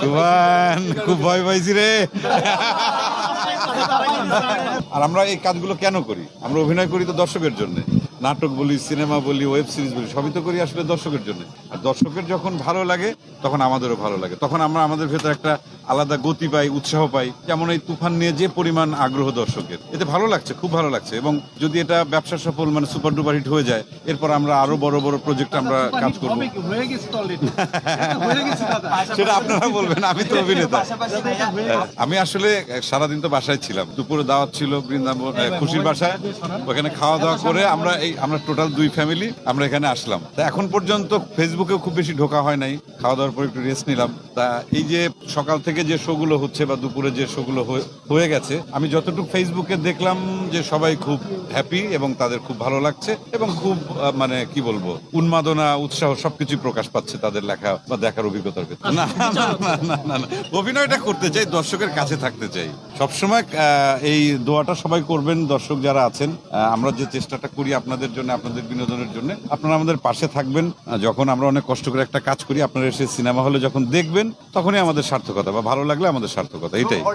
তুফান খুব ভয় পাইছি রে। আর আমরা এই কাজগুলো কেন করি? আমরা অভিনয় করি তো দর্শকের জন্য। নাটক বলি সিনেমা বলি ওয়েব সিরিজ বলি সবই তো করি আসলে দর্শকের জন্য। আর দর্শকের যখন ভালো লাগে তখন আমাদেরও ভালো লাগে। তখন আমরা আমাদের ভেতর একটা আলাদা গতি পাই উৎসাহ পাই যেমন এই তুফান নিয়ে যে পরিমাণ আগ্রহ দর্শকের। এতে ভালো লাগছে খুব ভালো লাগছে। এবং যদি এটা ব্যবসা সফল মানে সুপার ডুপার হিট হয়ে যায় এরপর আমরা আরও বড় বড় প্রজেক্ট আমরা কাজ করব। হয়ে গেছে তো অলরেডি হয়ে গেছে দাদা। সেটা আপনারা বলবেন আমি তো অভিনেতা। হ্যাঁ, আমি আসলে সারাদিন তো বাসায় ছিলাম। দুপুরে দাওয়াত ছিল বৃন্দাবন খুশির বাসায়। ওখানে খাওয়া দাওয়া করে আমরা আমরা টোটাল দুই ফ্যামিলি, আমরা এখানে আসলাম। তা এখন পর্যন্ত ফেসবুকেও খুব বেশি ঢোকা হয় নাই। খাওয়া দাওয়ার পর একটু রেস্ট নিলাম। তা এই যে সকাল থেকে যে শোগুলো হচ্ছে বা দুপুরে যে শোগুলো হয়ে- গেছে, আমি যতটুকু ফেসবুকে দেখলাম যে সবাই খুব হ্যাপি এবং তাদের খুব ভালো লাগছে এবং খুব মানে কি বলব, উন্মাদনা, উৎসাহ সবকিছু প্রকাশ পাচ্ছে তাদের লেখা বা দেখার অভিজ্ঞতার ক্ষেত্রে না না না না, অভিনয়টা করতে চাই, দর্শকের কাছে থাকতে চাই। সবসময় এই দোয়াটা সবাই করবেন দর্শক যারা আছেন। আমরা যে চেষ্টাটা করি আপনাদের জন্য আপনাদের বিনোদনের জন্য আপনারা আমাদের পাশে থাকবেন। যখন আমরা অনেক কষ্ট করে একটা কাজ করি আপনারা এসে সিনেমা হলে যখন দেখবেন তখনই আমাদের সার্থকতা বা ভালো লাগলে আমাদের সার্থকতা এটাই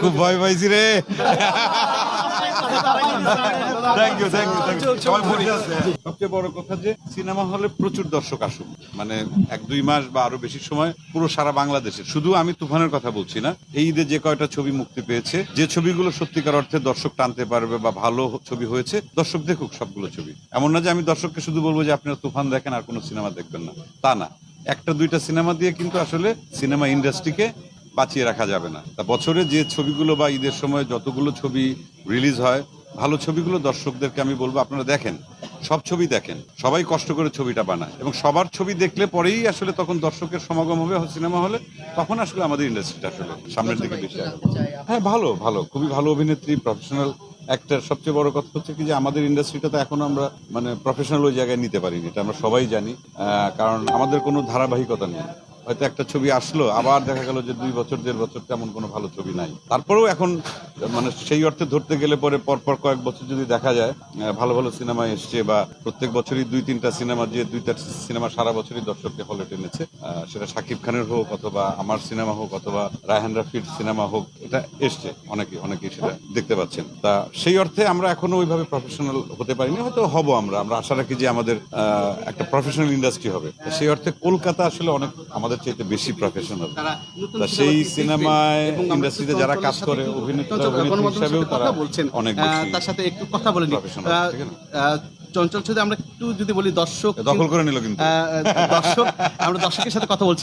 খুব ভয় পাইছি রে। Thank you thank you thank you সবাই বসে আছে সবচেয়ে বড় কথা যে সিনেমা হলে প্রচুর দর্শক আসুক। মানে এক দুই মাস বা আরও বেশি সময় পুরো সারা বাংলাদেশে। শুধু আমি তুফানের কথা বলছি না এই ঈদে যে কয়টা ছবি মুক্তি পেয়েছে যে ছবিগুলো সত্যিকার অর্থে দর্শক টানতে পারবে বা ভালো ছবি হয়েছে দর্শক দেখুক সবগুলো ছবি। এমন না যে আমি দর্শককে শুধু বলব যে আপনারা তুফান দেখেন আর কোনো সিনেমা দেখবেন না। তা না। একটা দুইটা সিনেমা দিয়ে কিন্তু আসলে সিনেমা ইন্ডাস্ট্রিকে বাঁচিয়ে রাখা যাবে না। তা বছরে যে ছবিগুলো বা ঈদের সময় যতগুলো ছবি রিলিজ হয় ভালো ছবিগুলো দর্শকদেরকে আমি বলব আপনারা দেখেন সব ছবি দেখেন সবাই কষ্ট করে ছবিটা বানায় এবং সবার ছবি দেখলে পরেই আসলে তখন দর্শকের সমাগম হবে সিনেমা হলে তখন আসলে আমাদের ইন্ডাস্ট্রিটা আসলে সামনের দিকে বেশি। হ্যাঁ ভালো ভালো খুবই ভালো অভিনেত্রী প্রফেশনাল একটা সবচেয়ে বড় কথা হচ্ছে কি যে আমাদের ইন্ডাস্ট্রিটা তো এখনও আমরা মানে প্রফেশনাল ওই জায়গায় নিতে পারিনি এটা আমরা সবাই জানি আহ, কারণ আমাদের কোনো ধারাবাহিকতা নেই। হয়তো একটা ছবি আসলো, আবার দেখা গেল যে দুই বছর, দেড় বছর তেমন কোনো ভালো ছবি নাই। তারপরেও এখন মানে সেই অর্থে ধরতে গেলে পরে পরপর কয়েক বছর যদি দেখা যায় ভালো ভালো সিনেমা এসছে বা প্রত্যেক বছরই দুই, তিনটা সিনেমা যে দুইটা সিনেমা সারা বছরই দর্শককে হলে টেনেছে সেটা শাকিব খানের হোক অথবা আমার সিনেমা হোক অথবা রায়হান রাফির সিনেমা হোক, এটা এসছে, অনেকে, অনেকেই সেটা দেখতে পাচ্ছেন। তা সেই অর্থে আমরা এখনও ওইভাবে প্রফেশনাল হতে পারিনি, হয়তো হব আমরা আমরা আশা রাখি যে আমাদের একটা প্রফেশনাল ইন্ডাস্ট্রি হবে। সেই অর্থে কলকাতা আসলে অনেক আমাদের চাইতে বেশি প্রফেশনাল তারা তা সেই সিনেমায় ইন্ডাস্ট্রিতে যারা কাজ করে অভিনেতা অভিনেত্রী হিসাবেও তারা বলছেন। অনেক তার সাথে একটু কথা বলে চঞ্চল সাথে আমরা একটু যদি বলি দর্শক দখল করে নিল কিন্তু। দর্শক আমরা দর্শকের সাথে কথা বলছিলাম।